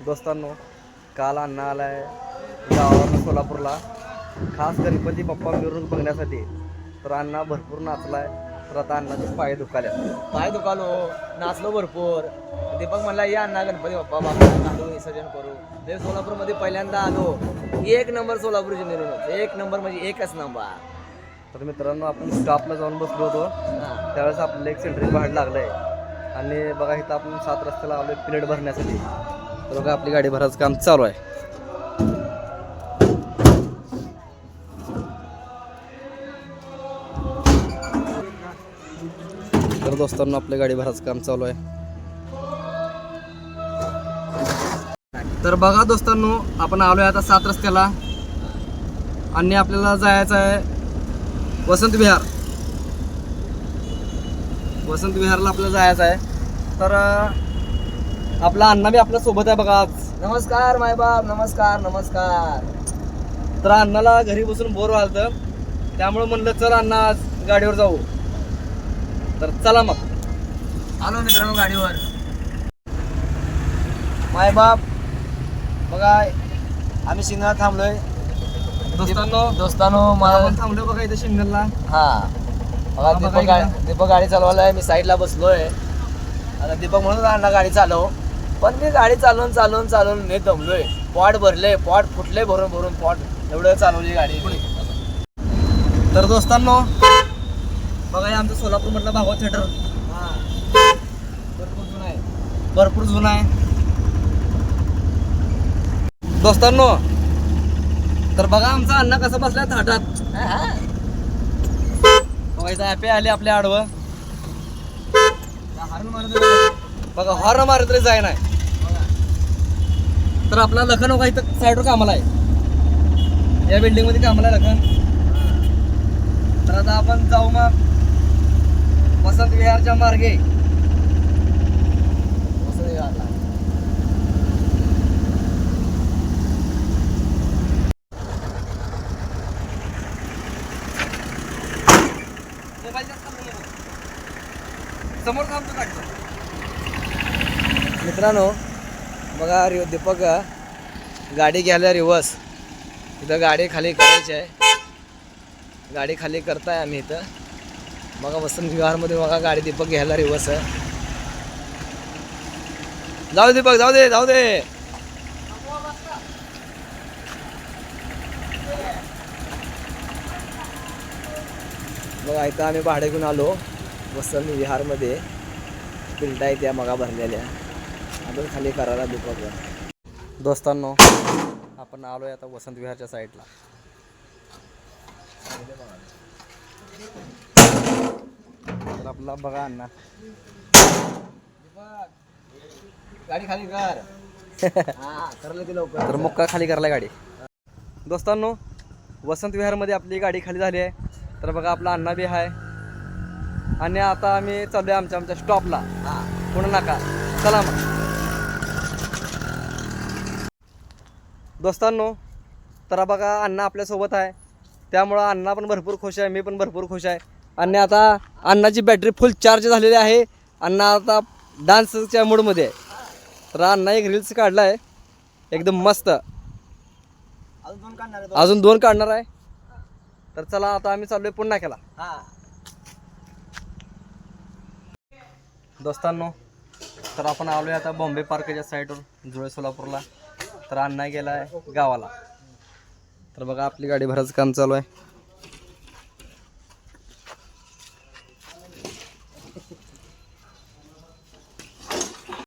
दोस्तांनो काल अण्णा आलाय गावावरून सोलापूरला. खास गणपती बाप्पा मिरवणूक बघण्यासाठी. तर अण्णा भरपूर नाचलाय. तर आता अण्णाचे पाय दुखाले पाय दुखालो नाचलो भरपूर. दीपक म्हणला या अण्णा गणपती बाप्पा बाप्पा विसर्जन करू. ते सोलापूरमध्ये पहिल्यांदा आलो. एक नंबर सोलापूरची मिरवणूक. एक नंबर म्हणजे एकच नंबर. तर मित्रांनो आपण स्टॉपला जाऊन बसलो होतो. त्यावेळेस आपल्याला एक सेंट्रिक बाहेर लागलंय. आणि बघा इथं आपण सात रस्त्याला आलोय प्लेट भरण्यासाठी. तर बघा आपली गाडी भरायचं काम चालू आहे. तर दोस्तांनो आपल्या गाडी भरायचं काम चालू आहे. तर बघा दोस्तांनो आपण आलो आहे आता सात रस्त्याला. आणि आपल्याला जायचं आहे वसंत विहार. वसंत विहारला आपल्याला जायचं आहे. तर आपला अण्णा बी आपल्यासोबत आहे बघा आज. नमस्कार मायबाप नमस्कार नमस्कार. तर अण्णाला घरी बसून बोर व्हालतं. त्यामुळे म्हणलं चल अण्णा आज गाडीवर जाऊ. तर चला मग. आलो मित्रांनो गाडीवर. मायबाप बघा आम्ही सिग्नल थांबलोय. दोस्तांनो. दोस्तानो मला आपण थांबलो बघा इथं सिग्नलला हा. बघा दीपक दीपक गाडी चालवायला मी साईडला बसलोय. आता दीपक म्हणून अण्णा गाडी चालव. पण मी गाडी चालवून चालवून चालवून मी दमलोय पॉट भरले पॉट फुटले भरून भरून पॉट एवढं चालवली गाडी. तर दोस्तांनो बघा हे आमचं सोलापूर मधलं भागवत थिएटर हा. भरपूर जुनं आहे. भरपूर जुना आहे दोस्तांनो तर बघा आमचा अण्णा कसं बसलाय थाटात. बघा इथं ॲपे आले आपल्या आडवं हरण मारत. बघा हॉर्न मारत तरी जाय नाही. बघा. तर आपला लखन हो बघा इथं साईडवर कामाला आहे? या बिल्डिंगमध्ये कामाला आहे लखन. तर आता आपण जाऊ मग. वसंत विहारच्या मार्गे. वसंत विहारला. आता. समोर थांबतो काढतो मित्रांनो बघा रि दीपक गाडी घ्यायला रिवर्स. इथं गाडी खाली करायची आहे. गाडी खाली करताय आम्ही इथं. बघा वसंत विहारमध्ये बघा गाडी दीपक घ्यायला रिवर्स आहे. जाऊ दीपक जाऊ दे जाऊ दे. बघा इथं आम्ही भाडे घेऊन आलो. वसंत विहारमध्ये पिल्टा आहेत त्या मगा भरलेल्या. अजून खाली करायला दीपक दोस्तांनो आपण आलोय आता वसंत विहारच्या साईडला तर आपला बघा अण्णा. गाडी खाली कर. हा करलं की लवकर. तर मुक्का खाली करायला गाडी? दोस्तांनो वसंत विहारमध्ये आपली गाडी खाली झाली आहे. तर बघा आपला अण्णा बी आहे आणि आता आम्ही चाललोय आमच्या आमच्या स्टॉपला पुन्हा नका. चला मग. दोस्तांनो तर बघा अण्णा आपल्यासोबत आहे. त्यामुळं अण्णा पण भरपूर खुश आहे मी पण भरपूर खुश आहे. आणि आता अण्णाची बॅटरी फुल चार्ज झालेली आहे. अण्णा आता डान्सच्या मूडमध्ये आहे. तर अण्णा एक रील्स काढला आहे एकदम मस्त. अजून दोन काढणार आहे. तो. अजून दोन काढणार आहे तर चला आता आम्ही चाललोय पुन्हा केला दोस्तांनो तर आपण आलोय आता बॉम्बे पार्कच्या साईडवर जुळे सोलापूरला. तर अण्णा गेला आहे गावाला. तर बघा आपली गाडी भरायचं काम चालू आहे.